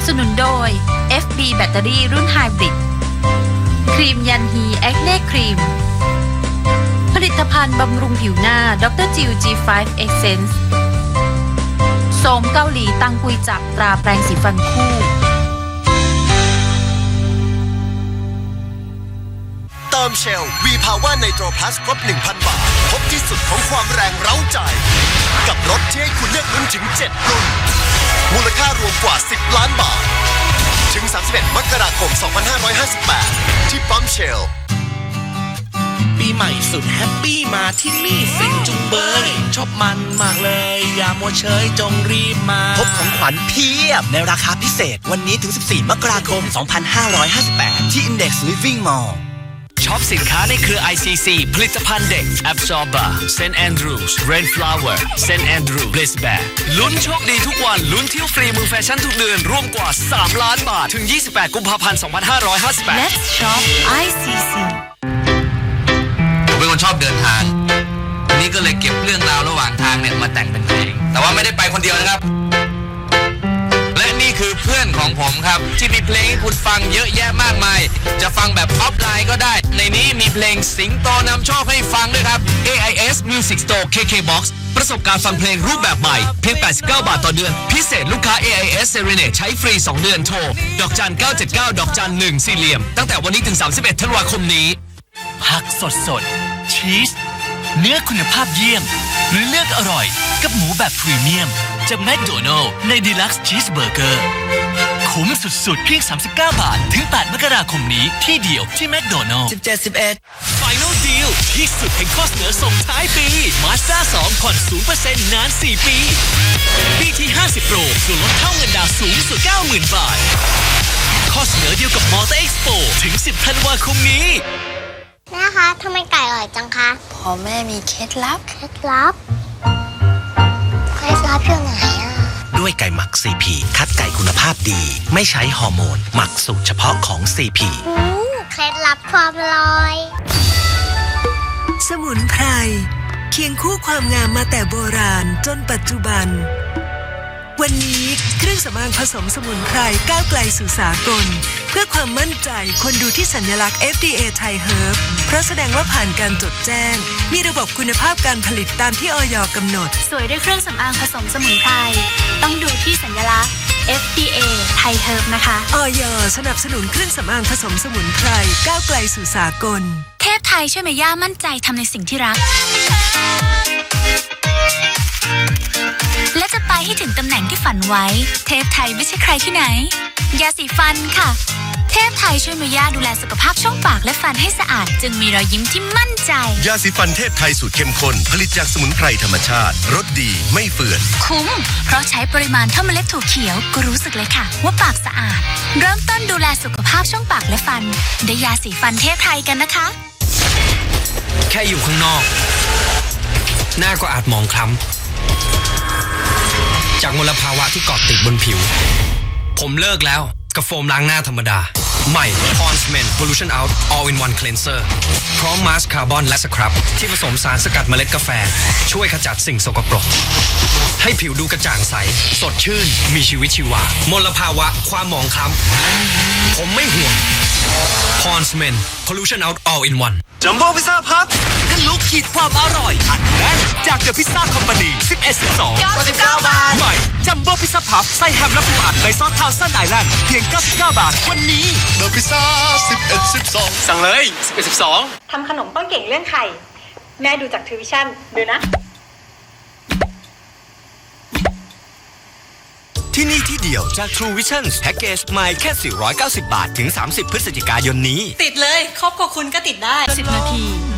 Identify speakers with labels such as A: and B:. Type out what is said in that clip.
A: บสนุนโดย FB แบตเตอรี่รุ่นไฮบริดครีมยันฮีแอคเน่ครีม ผลิตภัณฑ์บำรุงผิวหน้าดรจิว G5 Essence โสมเกาหลีตังกุยจับตราแปรงสีฟันคู่
B: เติมเชลวีพาวเวอร์ไนโตรพลัสครบ 1,000 บาท ที่สุดของความแรงเร้าใจ กับรถที่ให้คุณเลือกลุ้นถึง 7 รุ่น มูลค่ารวมกว่า 10 ล้านบาท ถึง 31 มกราคม 2558 ที่ปั๊มเชล
C: ปีใหม่สุดแฮปปี้มาที่นี่สิงจุงเบยชอบมันมากเลย อย่ามัวเฉยจงรีบมา
D: พบของขวัญเพียบในราคาพิเศษวันนี้ถึง 14 มกราคม 2558 ที่ Index Living Mall
E: ช็อปสินค้าในเครือ ICC ผลิตภัณฑ์เด็ก Absorber St Andrews Rainflower St Andrew Bliss Bear ลุ้นโชคดีทุกวัน ลุ้นเที่ยวฟรีมือแฟชั่นทุกเดือนร่วมกว่า 3 ล้านบาท ถึง 28 กุมภาพันธ์ 2558
A: Let's shop ICC
F: ผมเป็นคนชอบเดินทางวันนี้ก็เลยเก็บเรื่องราวระหว่างทางเนี่ยมาแต่งเป็นเพลง แต่ว่าไม่ได้ไปคนเดียวนะครับและนี่ คือเพื่อนของผมครับ ที่มีเพลงให้คุณฟังเยอะแยะมากมาย จะฟังแบบออฟไลน์ก็ได้ ในนี้มีเพลงสิงโตนำโชคให้ฟังด้วยครับ
E: AIS Music Store KK Box ประสบการณ์ฟังเพลงรูปแบบใหม่ เพียง 89 บาทต่อเดือน พิเศษลูกค้า AIS Serenade ใช้ฟรี 2 เดือนโทร ดอกจัน 979 ดอกจัน 1 สี่เหลี่ยม ตั้งแต่วันนี้ถึง 31 ธันวาคมนี้
C: ผักสดสดชีส เนื้อคุณภาพเยี่ยม หรือเลือกอร่อย กับหมูแบบพรีเมียม จากแมคโดนัลล์ในดีลักซ์ชีสเบอร์เกอร์คุ้มสุดๆ เพียง 39 บาท ถึง 8 มกราคมนี้ที่เดียวที่แมคโดนัลล์
D: 17 11
C: Final Deal ที่สุดแห่งข้อเสนอส่งท้ายปี Mazda 2ผ่อน0%นาน 4 ปี ปีที่ 50 Pro ส่วนลดเท่าเงินดาวน์สูงสุด 90,000 บาท ข้อเสนอเดียวกับ Malta Expo ถึง 10 ธันวาคมนี้
G: แม่คะทำไมไก่อร่อยจังคะ
A: พอแม่มีเคล็ดลับ
G: เคล็ดลับ เคล็ดลับอยู่ไหนอะ
D: ด้วยไก่หมัก CP คัดไก่คุณภาพดี ไม่ใช้ฮอร์โมน หมักสูตรเฉพาะของ CP
G: อืมเคล็ดลับความลอย
H: สมุนไพรเคียงคู่ความงามมาแต่โบราณจนปัจจุบัน วันนี้เครื่องสำอางผสมสมุนไพรก้าวไกลสู่สากล เพื่อความมั่นใจคนดูที่สัญลักษณ์ FDA ไทยเฮิร์บเพราะแสดงว่าผ่านการจดแจ้ง มีระบบคุณภาพการผลิตตามที่ออยกำหนด
I: สวยด้วยเครื่องสำอางผสมสมุนไพรต้องดูที่สัญลักษณ์ FDA ไทยเฮิร์บนะคะ
H: ออยสนับสนุนเครื่องสำอางผสมสมุนไพรก้าวไกลสู่สากล
I: เทพไทยช่วยแม่ย่ามั่นใจทำในสิ่งที่รัก และจะไปให้ถึงตำแหน่งที่ฝันไว้ เทพไทยไม่ใช่ใครที่ไหน ยาสีฟันค่ะ เทพไทยช่วยแม่ย่าดูแลสุขภาพช่องปากและฟันให้สะอาด จึงมีรอยยิ้มที่มั่นใจ
B: ยาสีฟันเทพไทยสูตรเข้มข้น ผลิตจากสมุนไพรธรรมชาติรสดีไม่เฟื่อน
I: คุ้ม เพราะใช้ปริมาณเท่าเมล็ดถั่วเขียวก็รู้สึกเลยค่ะ ว่าปากสะอาด เริ่มต้นดูแลสุขภาพช่องปากและฟันด้วยยาสีฟันเทพไทยกันนะคะ
E: แค่อยู่ข้างนอก หน้าก็อาจหมองคล้ำ จากมลภาวะที่เกาะติดบนผิว ผมเลิกแล้วกับโฟมล้างหน้าธรรมดา ใหม่ Pond's Men Pollution Out All in One Cleanser พร้อมมาสคาร์บอนและสครับ ที่ผสมสารสกัดเมล็ดกาแฟ ช่วยขจัดสิ่งสกปรก ให้ผิวดูกระจ่างใส สดชื่น มีชีวิตชีวามลภาวะ ความหมองคล้ำผมไม่ห่วง Pond's Men Pollution Out All in One
C: จัมโบ้พิซซ่าพับทะลุขีดความอร่อยอัดแน่นจากเดอะพิซซ่าคอมพานี11 12 99 บาท ใหม่จัมโบ้พิซซ่าพับใส่แฮมและปูอัดในซอสทาวซันไอแลนด์เพียง 99 บาท วันนี้
B: เดอะพิซซ่า11 12
C: สั่งเลย 11 12
J: ทำขนมต้องเก่งเรื่องไข่ แม่ดูจากทีวิชั่นดูนะ
C: ที่นี่ที่ เดียวจาก True Vision แพ็กเกจใหม่แค่ 490 บาท ถึง 30 พฤศจิกายนนี้
J: ติดเลย ครอบครัวคุณก็ติดได้
A: 10 นาที